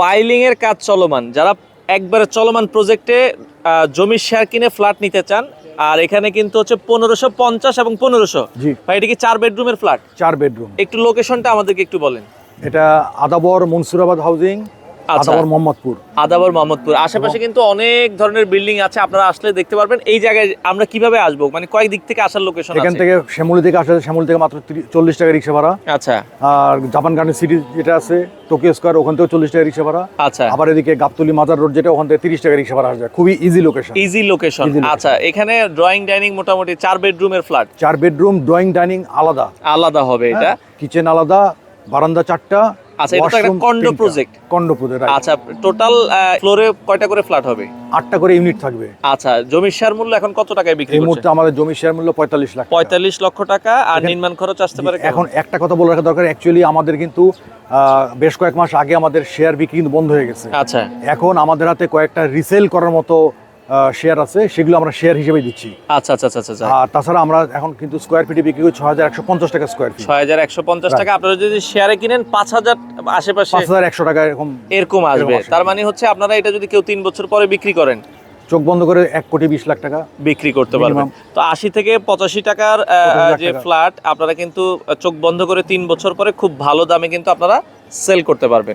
Piling এর কাজ চলমান। যারা একবারে চলমান প্রজেক্টে জমির শেয়ার কিনে ফ্ল্যাট নিতে চান আর এখানে কিন্তু হচ্ছে পনেরোশো পঞ্চাশ এবং পনেরোশো। ভাই এটা কি চার বেডরুমের ফ্ল্যাট চার বেডরুম একটু লোকেশনটা আমাদেরকে একটু বলেন। এটা আদাবর মনসুরাবাদ হাউজিং। আদাবর মোহাম্মদপুর। আদাবর মোহাম্মদপুর। আশেপাশে কিন্তু অনেক ধরনের বিল্ডিং আছে আপনারা আসলে দেখতে পারবেন। এই জায়গায় আমরা কীভাবে আসব? মানে কয়েক দিক থেকে আসার লোকেশন এখান থেকে শ্যামলি থেকে আসলে শ্যামলি থেকে মাত্র তিরি- চল্লিশ টাকা রিক্সা ভাড়া। আচ্ছা। আর জাপান গার্ডেন সিটি যেটা আছে টোকিও স্কোয়ার ওখান থেকে চল্লিশ টাকা রিক্সা ভাড়া। আচ্ছা। আবার এদিকে গাবতলি মাজার রোড যেটা ওখান থেকে তিরিশ টাকা রিক্সা ভাড়া আসবে খুবই ইজি লোকেশন ইজি লোকেশন আচ্ছা এখানে ড্রয়িং ডাইনিং মোটামুটি চার বেডরুমের ফ্ল্যাট চার বেডরুম ড্রয়িং ডাইনিং আলাদা। আলাদা হবে এটা। কিচেন আলাদা বারান্দা চারটা আচ্ছা, এটা তো একটা project। condo project, right। আচ্ছা টোটাল ফ্লোরে কয়টা করে ফ্ল্যাট হবে? আটটা করে ইউনিট থাকবে। আচ্ছা জমির শেয়ার মূল্য এখন কত টাকায় বিক্রি এই মুহূর্তে আমাদের জমি শেয়ার মূল্য পঁয়তাল্লিশ লাখ টাকা। পঁয়তাল্লিশ লক্ষ টাকা আর নির্মাণ খরচ আসতে পারে এখন একটা কথা বলে রাখা দরকার অ্যাকচুয়ালি আমাদের কিন্তু বেশ কয়েক মাস আগে আমাদের শেয়ার বিক্রি কিন্তু বন্ধ হয়ে গেছে। আচ্ছা। এখন আমাদের হাতে কয়েকটা রিসেল করার মতো শেয়ার আছে সেগুলো আমরা শেয়ার হিসেবে দিচ্ছি। আচ্ছা আচ্ছা আচ্ছা আচ্ছা। আর তাছাড়া আমরা এখন কিন্তু স্কোয়ার ফিটে বিক্রি করি ছয় হাজার একশো পঞ্চাশ টাকা স্কোয়ার ফিট ছয় হাজার একশো পঞ্চাশ টাকা। আপনারা যদি শেয়ারে কিনেন পাঁচ হাজার আশেপাশে পাঁচ হাজার একশো টাকা এরকম এরকম আসবে। তার মানে হচ্ছে আপনারা এটা যদি কেউ তিন বছর পরে বিক্রি করেন চোখ বন্ধ করে এক কোটি বিশ লাখ টাকা বিক্রি করতে পারবেন। তো আশি থেকে পঁচাশি টাকার আহ, 85 লাখ যে ফ্ল্যাট আপনারা কিন্তু চোখ বন্ধ করে তিন বছর পরে খুব ভালো দামে কিন্তু আপনারা সেল করতে পারবেন।